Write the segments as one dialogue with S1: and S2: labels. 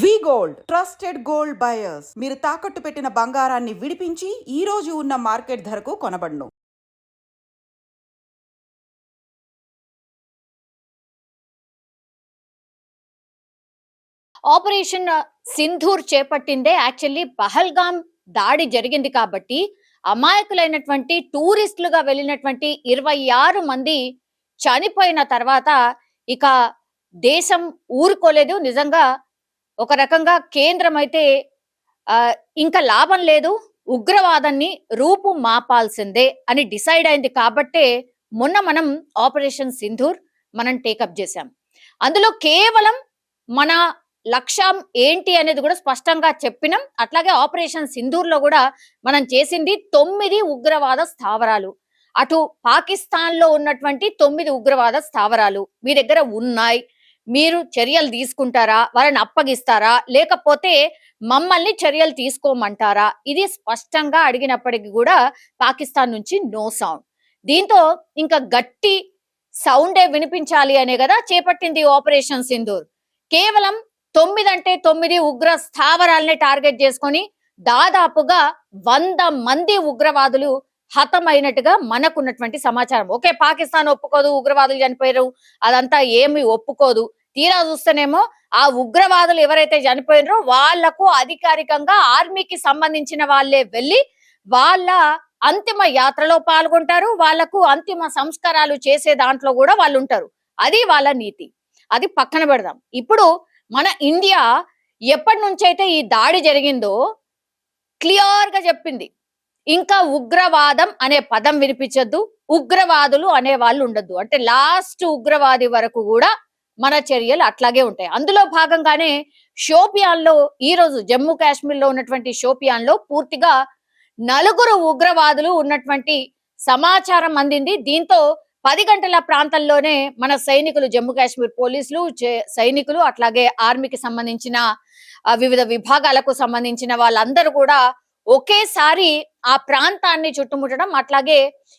S1: V gold trusted gold buyers మీరు తాకట్టు పెట్టిన బంగారాన్ని విడిపించి ఈ రోజు ఉన్న మార్కెట్ ధరకు కొనబడును.
S2: ఆపరేషన్ సింధూర్ uh, చేపట్టిందే. యాక్చువల్లీ పహల్గాం దాడి జరిగింది కాబట్టి అమాయకులైనటువంటి టూరిస్టులుగా వెళ్ళినటువంటి ఇరవై ఆరు మంది చనిపోయిన తర్వాత ఇక దేశం ఊరుకోలేదు. నిజంగా ఒక రకంగా కేంద్రం అయితే ఇంకా లాభం లేదు ఉగ్రవాదాన్ని రూపు మాపాల్సిందే అని డిసైడ్ అయింది కాబట్టే మొన్న మనం ఆపరేషన్ సింధూర్ మనం టేకప్ చేశాం. అందులో కేవలం మన లక్ష్యం ఏంటి అనేది కూడా స్పష్టంగా చెప్పినాం. అట్లాగే ఆపరేషన్ సింధూర్లో కూడా మనం చేసింది తొమ్మిది ఉగ్రవాద స్థావరాలు. అటు పాకిస్తాన్లో ఉన్నటువంటి తొమ్మిది ఉగ్రవాద స్థావరాలు మీ దగ్గర ఉన్నాయి. మీరు చర్యలు తీసుకుంటారా? వారిని అప్పగిస్తారా? లేకపోతే మమ్మల్ని చర్యలు తీసుకోమంటారా? ఇది స్పష్టంగా అడిగినప్పటికీ కూడా పాకిస్తాన్ నుంచి నో సౌండ్. దీంతో ఇంకా గట్టి సౌండే వినిపించాలి అనే కదా చేపట్టింది ఆపరేషన్ సింధూర్. కేవలం తొమ్మిది అంటే తొమ్మిది ఉగ్ర స్థావరాలని టార్గెట్ చేసుకొని దాదాపుగా వంద మంది ఉగ్రవాదులు హతమైనట్టుగా మనకున్నటువంటి సమాచారం. ఓకే పాకిస్తాన్ ఒప్పుకోదు ఉగ్రవాదులు చనిపోయారు అదంతా ఏమి ఒప్పుకోదు. తీరా చూస్తేనేమో ఆ ఉగ్రవాదులు ఎవరైతే చనిపోయినారో వాళ్ళకు అధికారికంగా ఆర్మీకి సంబంధించిన వాళ్ళే వెళ్ళి వాళ్ళ అంతిమ యాత్రలో పాల్గొంటారు. వాళ్ళకు అంతిమ సంస్కారాలు చేసే దాంట్లో కూడా వాళ్ళు ఉంటారు. అది వాళ్ళ నీతి. అది పక్కన పెడదాం. ఇప్పుడు మన ఇండియా ఎప్పటి నుంచైతే అయితే ఈ దాడి జరిగిందో క్లియర్గా చెప్పింది. ఇంకా ఉగ్రవాదం అనే పదం వినిపించద్దు. ఉగ్రవాదులు అనే వాళ్ళు ఉండద్దు. అంటే లాస్ట్ ఉగ్రవాది వరకు కూడా మన చర్యలు అట్లాగే ఉంటాయి. అందులో భాగంగానే షోపియాన్లో ఈ రోజు జమ్మూ కాశ్మీర్లో ఉన్నటువంటి షోపియాన్లో పూర్తిగా నలుగురు ఉగ్రవాదులు ఉన్నటువంటి సమాచారం అందింది. దీంతో పది గంటల ప్రాంతంలోనే మన సైనికులు జమ్మూ కాశ్మీర్ పోలీసులు చే- సైనికులు అట్లాగే ఆర్మీకి సంబంధించిన వివిధ విభాగాలకు సంబంధించిన వాళ్ళందరూ కూడా ఒకేసారి ఆ ప్రాంతాన్ని చుట్టుముట్టడం అట్లాగే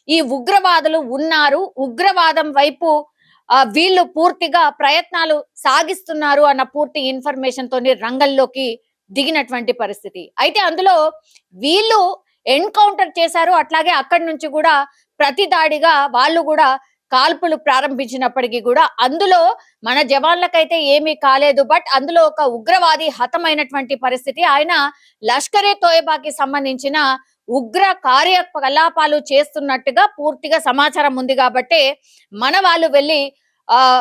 S2: ఈ ఉగ్రవాదులు ఉన్నారు. ఉగ్రవాదం వైపు వీళ్ళు పూర్తిగా ప్రయత్నాలు సాగిస్తున్నారు అన్న పూర్తి ఇన్ఫర్మేషన్ తోని రంగంలోకి దిగినటువంటి పరిస్థితి. అయితే అందులో వీళ్ళు ఎన్కౌంటర్ చేశారు. అట్లాగే అక్కడి నుంచి కూడా ప్రతి దాడిగా వాళ్ళు కూడా కాల్పులు ప్రారంభించినప్పటికీ కూడా అందులో మన జవాన్లకైతే ఏమీ కాలేదు. బట్ అందులో ఒక ఉగ్రవాది హతమైనటువంటి పరిస్థితి. ఆయన లష్కరే తోయబాకి సంబంధించిన ఉగ్ర కార్యకలాపాలు చేస్తున్నట్టుగా పూర్తిగా సమాచారం ఉంది కాబట్టి మన వాళ్ళు వెళ్ళి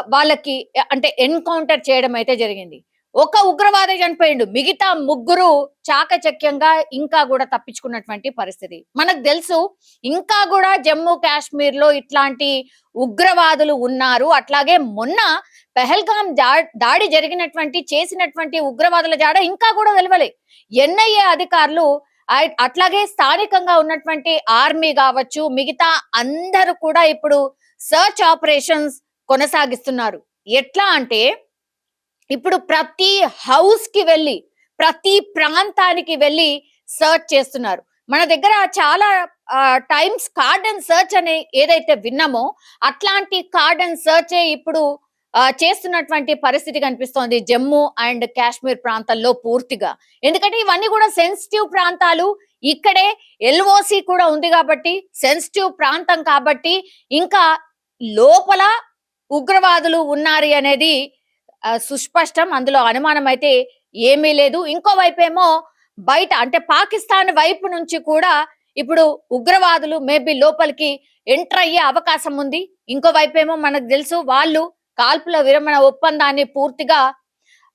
S2: వాళ్ళకి అంటే ఎన్కౌంటర్ చేయడం అయితే జరిగింది. ఒక ఉగ్రవాది చనిపోయిండు. మిగతా ముగ్గురు చాకచక్యంగా ఇంకా కూడా తప్పించుకున్నటువంటి పరిస్థితి. మనకు తెలుసు ఇంకా కూడా జమ్మూ కాశ్మీర్లో ఇట్లాంటి ఉగ్రవాదులు ఉన్నారు. అట్లాగే మొన్న పెహల్గాం దా- దాడి జరిగినటువంటి చేసినటువంటి ఉగ్రవాదుల జాడ ఇంకా కూడా తెలవలే ఎన్ఐఏ అధికారులు అట్లాగే స్థానికంగా ఉన్నటువంటి ఆర్మీ కావచ్చు మిగతా అందరూ కూడా ఇప్పుడు సర్చ్ ఆపరేషన్స్ కొనసాగిస్తున్నారు. ఎట్లా అంటే ఇప్పుడు ప్రతి హౌస్కి వెళ్ళి ప్రతి ప్రాంతానికి వెళ్ళి సర్చ్ చేస్తున్నారు. మన దగ్గర చాలా టైమ్స్ కార్డ్ అండ్ సర్చ్ అనే ఏదైతే విన్నామో అట్లాంటి కార్డ్ అండ్ సర్చ్ ఇప్పుడు చేస్తున్నటువంటి పరిస్థితి కనిపిస్తోంది జమ్మూ అండ్ కాశ్మీర్ ప్రాంతాల్లో పూర్తిగా. ఎందుకంటే ఇవన్నీ కూడా సెన్సిటివ్ ప్రాంతాలు. ఇక్కడే ఎల్ఓసి కూడా ఉంది కాబట్టి సెన్సిటివ్ ప్రాంతం కాబట్టి ఇంకా లోపల ఉగ్రవాదులు ఉన్నారు అనేది సుస్పష్టం. అందులో అనుమానం అయితే ఏమీ లేదు. ఇంకో ఏమో బయట అంటే పాకిస్తాన్ వైపు నుంచి కూడా ఇప్పుడు ఉగ్రవాదులు మేబీ లోపలికి ఎంటర్ అయ్యే అవకాశం ఉంది. ఇంకో ఏమో మనకు తెలుసు వాళ్ళు కాల్పుల విరమణ ఒప్పందాన్ని పూర్తిగా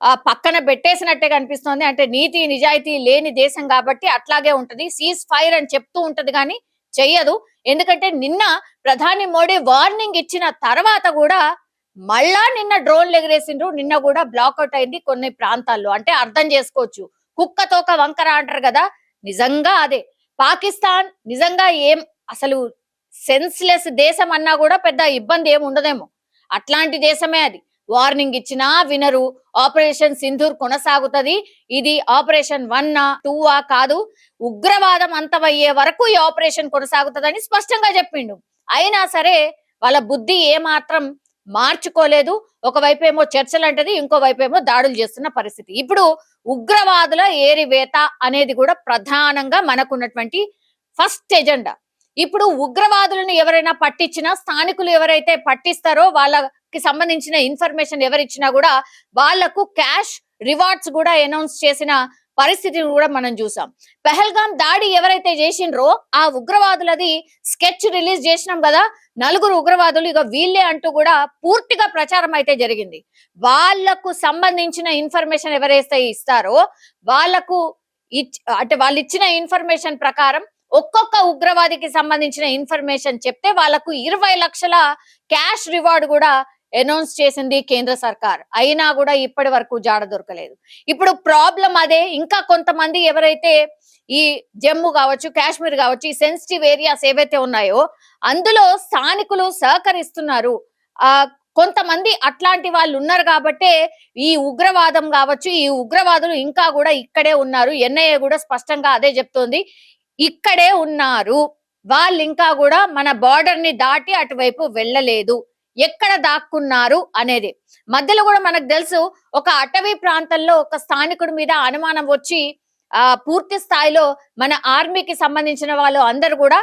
S2: ఆ, పక్కన పెట్టేసినట్టే కనిపిస్తోంది. అంటే నీతి నిజాయితీ లేని దేశం కాబట్టి అట్లాగే ఉంటది. సీజ్ ఫైర్ అని చెప్తూ ఉంటది కానీ చెయ్యదు. ఎందుకంటే నిన్న ప్రధాని మోడీ వార్నింగ్ ఇచ్చిన తర్వాత కూడా మళ్ళా నిన్న డ్రోన్లు ఎగిరేసిండ్రు. నిన్న కూడా బ్లాక్అవుట్ అయింది కొన్ని ప్రాంతాల్లో. అంటే అర్థం చేసుకోవచ్చు. కుక్క తోక వంకర అంటారు కదా? నిజంగా అదే. పాకిస్తాన్ నిజంగా ఏం అసలు సెన్స్లెస్ దేశం అన్నా కూడా పెద్ద ఇబ్బంది ఏమి ఉండదేమో. అట్లాంటి దేశమే అది. వార్నింగ్ ఇచ్చినా వినరు. ఆపరేషన్ సింధూర్ కొనసాగుతది. ఇది ఆపరేషన్ వన్ టూవా ఆ కాదు. ఉగ్రవాదం అంతమయ్యే వరకు ఈ ఆపరేషన్ కొనసాగుతుందని స్పష్టంగా చెప్పిండు. అయినా సరే వాళ్ళ బుద్ధి ఏ మాత్రం మార్చుకోలేదు. ఒకవైపు ఏమో చర్చలు అంటది ఇంకో వైపు ఏమో దాడులు చేస్తున్న పరిస్థితి. ఇప్పుడు ఉగ్రవాదుల ఏరివేత అనేది కూడా ప్రధానంగా మనకున్నటువంటి ఫస్ట్ ఎజెండా. ఇప్పుడు ఉగ్రవాదులను ఎవరైనా పట్టించినా స్థానికులు ఎవరైతే పట్టిస్తారో వాళ్ళకి సంబంధించిన ఇన్ఫర్మేషన్ ఎవరిచ్చినా కూడా వాళ్ళకు క్యాష్ రివార్డ్స్ కూడా అనౌన్స్ చేసిన పరిస్థితిని కూడా మనం చూసాం. పెహల్గాం దాడి ఎవరైతే చేసిండ్రో ఆ ఉగ్రవాదులది స్కెచ్ రిలీజ్ చేసినాం కదా నలుగురు ఉగ్రవాదులు ఇక వీళ్ళే అంటూ కూడా పూర్తిగా ప్రచారం అయితే జరిగింది. వాళ్ళకు సంబంధించిన ఇన్ఫర్మేషన్ ఎవరైతే ఇస్తారో వాళ్ళకు ఇచ్- అంటే వాళ్ళు ఇచ్చిన ఇన్ఫర్మేషన్ ప్రకారం ఒక్కొక్క ఉగ్రవాదికి సంబంధించిన ఇన్ఫర్మేషన్ చెప్తే వాళ్ళకు ఇరవై లక్షల క్యాష్ రివార్డ్ కూడా అనౌన్స్ చేసింది కేంద్ర సర్కార్. అయినా కూడా ఇప్పటి వరకు జాడ దొరకలేదు. ఇప్పుడు ప్రాబ్లం అదే. ఇంకా కొంతమంది ఎవరైతే ఈ జమ్మూ కావచ్చు కాశ్మీర్ కావచ్చు ఈ సెన్సిటివ్ ఏరియాస్ ఏవైతే ఉన్నాయో అందులో స్థానికులు సహకరిస్తున్నారు. ఆ కొంతమంది అట్లాంటి వాళ్ళు ఉన్నారు కాబట్టే ఈ ఉగ్రవాదం కావచ్చు ఈ ఉగ్రవాదులు ఇంకా కూడా ఇక్కడే ఉన్నారు. ఎన్ఐఏ కూడా స్పష్టంగా అదే చెప్తోంది. ఇక్కడే ఉన్నారు. వాళ్ళు ఇంకా కూడా మన బార్డర్ని దాటి అటువైపు వెళ్ళలేదు. ఎక్కడ దాక్కున్నారు అనేది. మధ్యలో కూడా మనకు తెలుసు ఒక అటవీ ప్రాంతంలో ఒక స్థానికుడి మీద అనుమానం వచ్చి ఆ పూర్తి స్థాయిలో మన ఆర్మీకి సంబంధించిన వాళ్ళు అందరు కూడా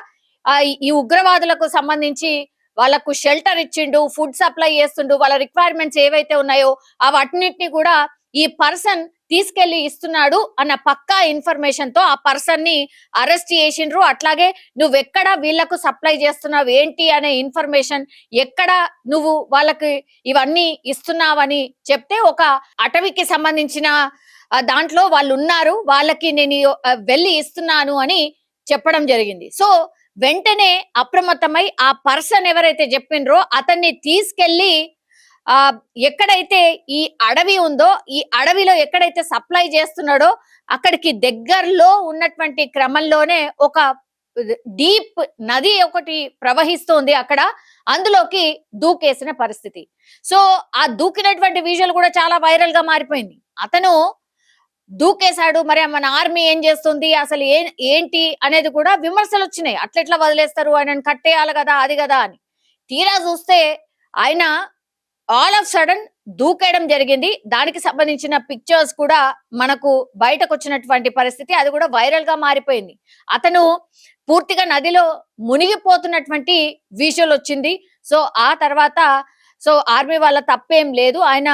S2: ఆ ఈ- ఈ ఉగ్రవాదులకు సంబంధించి వాళ్ళకు షెల్టర్ ఇచ్చిండు ఫుడ్ సప్లై చేస్తుండు వాళ్ళ రిక్వైర్మెంట్స్ ఏవైతే ఉన్నాయో అవన్నిటిని కూడా ఈ పర్సన్ తీసుకెళ్ళి ఇస్తున్నాడు అన్న పక్కా ఇన్ఫర్మేషన్తో ఆ పర్సన్ని అరెస్ట్ చేసిండ్రు. అట్లాగే నువ్వెక్కడ వీళ్ళకు సప్లై చేస్తున్నావు? ఏంటి అనే ఇన్ఫర్మేషన్ ఎక్కడ నువ్వు వాళ్ళకి ఇవన్నీ ఇస్తున్నావని చెప్తే ఒక అటవీకి సంబంధించిన దాంట్లో వాళ్ళు ఉన్నారు వాళ్ళకి నేను వెళ్ళి ఇస్తున్నాను అని చెప్పడం జరిగింది. సో వెంటనే అప్రమత్తమై ఆ పర్సన్ ఎవరైతే చెప్పిండ్రో అతన్ని తీసుకెళ్ళి ఆ ఎక్కడైతే ఈ అడవి ఉందో ఈ అడవిలో ఎక్కడైతే సప్లై చేస్తున్నాడో అక్కడికి దగ్గరలో ఉన్నటువంటి క్రమంలోనే ఒక డీప్ నది ఒకటి ప్రవహిస్తోంది అక్కడ. అందులోకి దూకేసిన పరిస్థితి. సో ఆ దూకినటువంటి విజువల్ కూడా చాలా వైరల్గా మారిపోయింది. అతను దూకేశాడు. మరి మన ఆర్మీ ఏం చేస్తుంది? అసలు ఏ ఏంటి అనేది కూడా విమర్శలు వచ్చినాయి. అట్లెట్లా వదిలేస్తారు? ఆయనను కట్టేయాలి కదా అది కదా అని. తీరా చూస్తే ఆయన ఆల్ ఆఫ్ సడన్ దూకేయడం జరిగింది. దానికి సంబంధించిన పిక్చర్స్ కూడా మనకు బయటకు వచ్చినటువంటి పరిస్థితి అది కూడా వైరల్గా మారిపోయింది. అతను పూర్తిగా నదిలో మునిగిపోతున్నటువంటి విజువల్ వచ్చింది. సో ఆ తర్వాత సో ఆర్మీ వాళ్ళ తప్పేం లేదు. ఆయన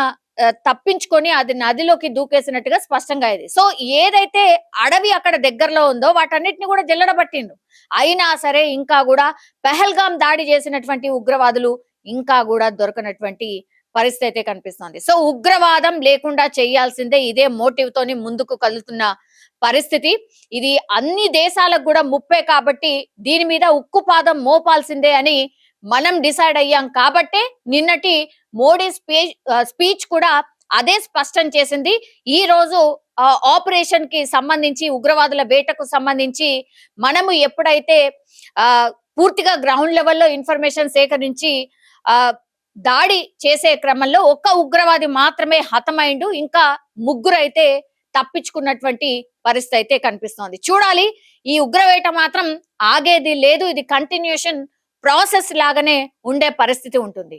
S2: తప్పించుకొని అది నదిలోకి దూకేసినట్టుగా స్పష్టంగా అయింది. సో ఏదైతే అడవి అక్కడ దగ్గరలో ఉందో వాటన్నిటిని కూడా జల్లడబట్టిండు. అయినా సరే ఇంకా కూడా పెహల్గాం దాడి చేసినటువంటి ఉగ్రవాదులు ఇంకా కూడా దొరకనటువంటి పరిస్థితి అయితే కనిపిస్తోంది. సో ఉగ్రవాదం లేకుండా చేయాల్సిందే ఇదే మోటివ్ తోని ముందుకు కలుతున్న పరిస్థితి. ఇది అన్ని దేశాలకు కూడా ముప్పే కాబట్టి దీని మీద ఉక్కుపాదం మోపాల్సిందే అని మనం డిసైడ్ అయ్యాం. కాబట్టే నిన్నటి మోడీ స్పీచ్ స్పీచ్ కూడా అదే స్పష్టం చేసింది. ఈ రోజు ఆపరేషన్కి సంబంధించి ఉగ్రవాదుల వేటకు సంబంధించి మనము ఎప్పుడైతే పూర్తిగా గ్రౌండ్ లెవెల్లో ఇన్ఫర్మేషన్ సేకరించి ఆ దాడి చేసే క్రమంలో ఒక్క ఉగ్రవాది మాత్రమే హతమైండు. ఇంకా ముగ్గురు అయితే తప్పించుకున్నటువంటి పరిస్థితి అయితే కనిపిస్తోంది. చూడాలి ఈ ఉగ్రవేట మాత్రం ఆగేది లేదు. ఇది కంటిన్యూషన్ ప్రాసెస్ లాగానే ఉండే పరిస్థితి ఉంటుంది.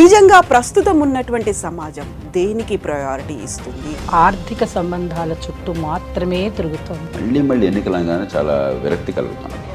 S1: నిజంగా ప్రస్తుతం ఉన్నటువంటి సమాజం దేనికి ప్రయారిటీ ఇస్తుంది?
S3: ఆర్థిక సంబంధాల చుట్టూ మాత్రమే తిరుగుతోంది.
S4: మళ్ళీ మళ్ళీ ఎన్నికలు చాలా విరక్తి కలుగుతాను